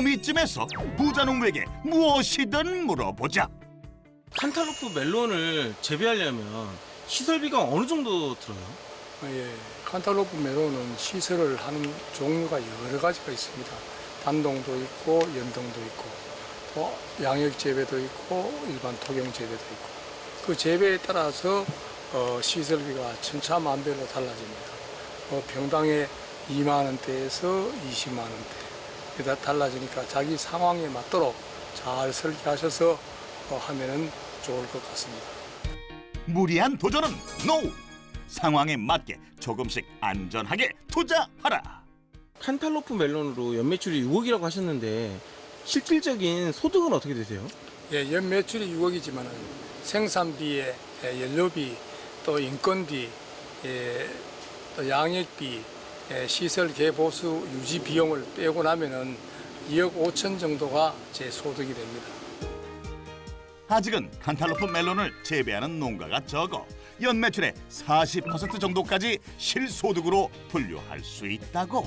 그럼 이쯤에서 부자 농부에게 무엇이든 물어보자. 칸탈로프 멜론을 재배하려면 시설비가 어느 정도 들어요? 예, 칸탈로프 메론은 시설을 하는 종류가 여러 가지가 있습니다. 단동도 있고 연동도 있고 또 양액 재배도 있고 일반 토경 재배도 있고 그 재배에 따라서 어, 시설비가 천차만별로 달라집니다. 어, 평당에 2만 원대에서 20만 원대 다 달라지니까 자기 상황에 맞도록 잘 설계하셔서 어, 하면은 좋을 것 같습니다. 무리한 도전은 노. 상황에 맞게 조금씩 안전하게 투자하라. 칸탈로프 멜론으로 연매출이 6억이라고 하셨는데 실질적인 소득은 어떻게 되세요? 예, 연 매출이 6억이지만 생산비에 예, 연료비 또 인건비 예, 또 양액비 예, 시설 개보수 유지 비용을 빼고 나면은 2억 5천 정도가 제 소득이 됩니다. 아직은 칸탈로프 멜론을 재배하는 농가가 적어 연 매출의 40% 정도까지 실소득으로 분류할 수 있다고.